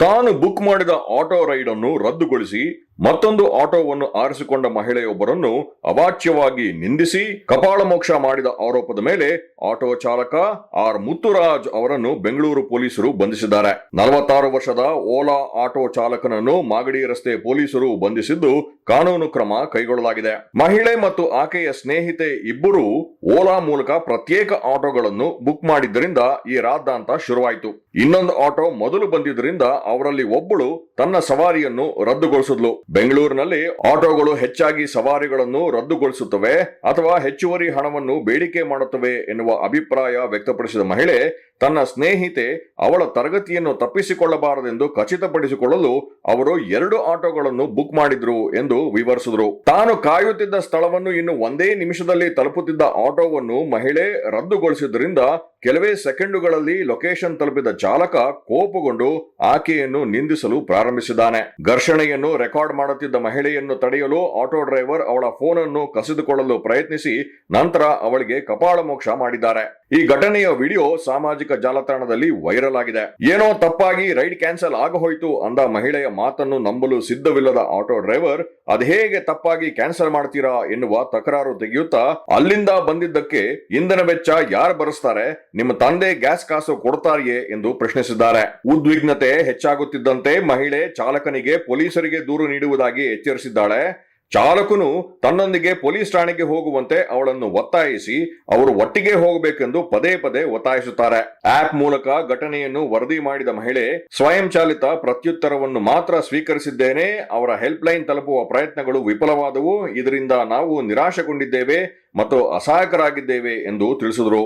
ತಾನು ಬುಕ್ ಮಾಡಿದ auto ride ಅನ್ನು ರದ್ದುಗೊಳಿಸಿ ಮತ್ತೊಂದು ಆಟೋವನ್ನು ಆರಿಸಿಕೊಂಡ ಮಹಿಳೆಯೊಬ್ಬರನ್ನು ಅವಾಚ್ಯವಾಗಿ ನಿಂದಿಸಿ ಕಪಾಳ ಮೋಕ್ಷ ಮಾಡಿದ ಆರೋಪದ ಮೇಲೆ ಆಟೋ ಚಾಲಕ ಆರ್ ಮುತ್ತುರಾಜ್ ಅವರನ್ನು ಬೆಂಗಳೂರು ಪೊಲೀಸರು ಬಂಧಿಸಿದ್ದಾರೆ. ನಲವತ್ತಾರು ವರ್ಷದ ಓಲಾ ಆಟೋ ಚಾಲಕನನ್ನು ಮಾಗಡಿ ರಸ್ತೆ ಪೊಲೀಸರು ಬಂಧಿಸಿದ್ದು ಕಾನೂನು ಕ್ರಮ ಕೈಗೊಳ್ಳಲಾಗಿದೆ. ಮಹಿಳೆ ಮತ್ತು ಆಕೆಯ ಸ್ನೇಹಿತೆ ಇಬ್ಬರು ಓಲಾ ಮೂಲಕ ಪ್ರತ್ಯೇಕ ಆಟೋಗಳನ್ನು ಬುಕ್ ಮಾಡಿದ್ದರಿಂದ ಈ ರಾದ್ದಾಂತ ಶುರುವಾಯಿತು. ಇನ್ನೊಂದು ಆಟೋ ಮೊದಲು ಬಂದಿದ್ದರಿಂದ ಅವರಲ್ಲಿ ಒಬ್ಬಳು ತನ್ನ ಸವಾರಿಯನ್ನು ರದ್ದುಗೊಳಿಸಿದ್ಲು. ಬೆಂಗಳೂರಿನಲ್ಲಿ ಆಟೋಗಳು ಹೆಚ್ಚಾಗಿ ಸವಾರಿಗಳನ್ನು ರದ್ದುಗೊಳಿಸುತ್ತವೆ ಅಥವಾ ಹೆಚ್ಚುವರಿ ಹಣವನ್ನು ಬೇಡಿಕೆ ಮಾಡುತ್ತವೆ ಎನ್ನುವ ಅಭಿಪ್ರಾಯ ವ್ಯಕ್ತಪಡಿಸಿದ ಮಹಿಳೆ, ತನ್ನ ಸ್ನೇಹಿತೆ ಅವಳ ತರಗತಿಯನ್ನು ತಪ್ಪಿಸಿಕೊಳ್ಳಬಾರದೆಂದು ಖಚಿತಪಡಿಸಿಕೊಳ್ಳಲು ಅವರು ಎರಡು ಆಟೋಗಳನ್ನು ಬುಕ್ ಮಾಡಿದ್ರು ಎಂದು ವಿವರಿಸಿದರು. ತಾನು ಕಾಯುತ್ತಿದ್ದ ಸ್ಥಳವನ್ನು ಇನ್ನು ಒಂದೇ ನಿಮಿಷದಲ್ಲಿ ತಲುಪುತ್ತಿದ್ದ ಆಟೋವನ್ನು ಮಹಿಳೆ ರದ್ದುಗೊಳಿಸಿದ್ರಿಂದ ಕೆಲವೇ ಸೆಕೆಂಡುಗಳಲ್ಲಿ ಲೊಕೇಶನ್ ತಲುಪಿದ ಚಾಲಕ ಕೋಪಗೊಂಡು ಆಕೆಯನ್ನು ನಿಂದಿಸಲು ಪ್ರಾರಂಭಿಸಿದ್ದಾನೆ. ಘರ್ಷಣೆಯನ್ನು ರೆಕಾರ್ಡ್ ಮಾಡುತ್ತಿದ್ದ ಮಹಿಳೆಯನ್ನು ತಡೆಯಲು ಆಟೋ ಡ್ರೈವರ್ ಅವಳ ಫೋನ್ ಅನ್ನು ಕಸಿದುಕೊಳ್ಳಲು ಪ್ರಯತ್ನಿಸಿ ನಂತರ ಅವಳಿಗೆ ಕಪಾಳ ಮೋಕ್ಷ ಮಾಡಿದ್ದಾರೆ. ಈ ಘಟನೆಯ ವಿಡಿಯೋ ಸಾಮಾಜಿಕ ಜಾಲತಾಣದಲ್ಲಿ ವೈರಲ್ ಆಗಿದೆ. ಏನೋ ತಪ್ಪಾಗಿ ರೈಡ್ ಕ್ಯಾನ್ಸಲ್ ಆಗಹೋಯ್ತು ಅಂದ ಮಹಿಳೆಯ ಮಾತನ್ನು ನಂಬಲು ಸಿದ್ಧವಿಲ್ಲದ ಆಟೋ ಡ್ರೈವರ್, ಅದ್ ಹೇಗೆ ತಪ್ಪಾಗಿ ಕ್ಯಾನ್ಸಲ್ ಮಾಡ್ತೀರಾ? ಎನ್ನುವ ತಕರಾರು ತೆಗೆಯುತ್ತಾ ಅಲ್ಲಿಂದ ಬಂದಿದ್ದಕ್ಕೆ ಇಂಧನ ವೆಚ್ಚ ಯಾರು ಭರಿಸ್ತಾರೆ? ನಿಮ್ಮ ತಂದೆ ಗ್ಯಾಸ್ ಕಾಸು ಕೊಡ್ತಾರೆಯೇ ಎಂದು ಪ್ರಶ್ನಿಸಿದ್ದಾರೆ. ಉದ್ವಿಗ್ನತೆ ಹೆಚ್ಚಾಗುತ್ತಿದ್ದಂತೆ ಮಹಿಳೆ ಚಾಲಕನಿಗೆ ಪೊಲೀಸರಿಗೆ ದೂರು ನೀಡುವುದಾಗಿ ಎಚ್ಚರಿಸಿದ್ದಾಳೆ. ಚಾಲಕನು ತನ್ನೊಂದಿಗೆ ಪೊಲೀಸ್ ಠಾಣೆಗೆ ಹೋಗುವಂತೆ ಅವಳನ್ನು ಒತ್ತಾಯಿಸಿ ಅವರು ಒಟ್ಟಿಗೆ ಹೋಗಬೇಕೆಂದು ಪದೇ ಪದೇ ಒತ್ತಾಯಿಸುತ್ತಾರೆ. ಆಪ್ ಮೂಲಕ ಘಟನೆಯನ್ನು ವರದಿ ಮಾಡಿದ ಮಹಿಳೆ, ಸ್ವಯಂ ಚಾಲಿತ ಪ್ರತ್ಯುತ್ತರವನ್ನು ಮಾತ್ರ ಸ್ವೀಕರಿಸಿದ್ದೇನೆ, ಅವರ ಹೆಲ್ಪ್ ಲೈನ್ ತಲುಪುವ ಪ್ರಯತ್ನಗಳು ವಿಫಲವಾದವು, ಇದರಿಂದ ನಾವು ನಿರಾಶೆಗೊಂಡಿದ್ದೇವೆ ಮತ್ತು ಅಸಹಾಯಕರಾಗಿದ್ದೇವೆ ಎಂದು ತಿಳಿಸಿದರು.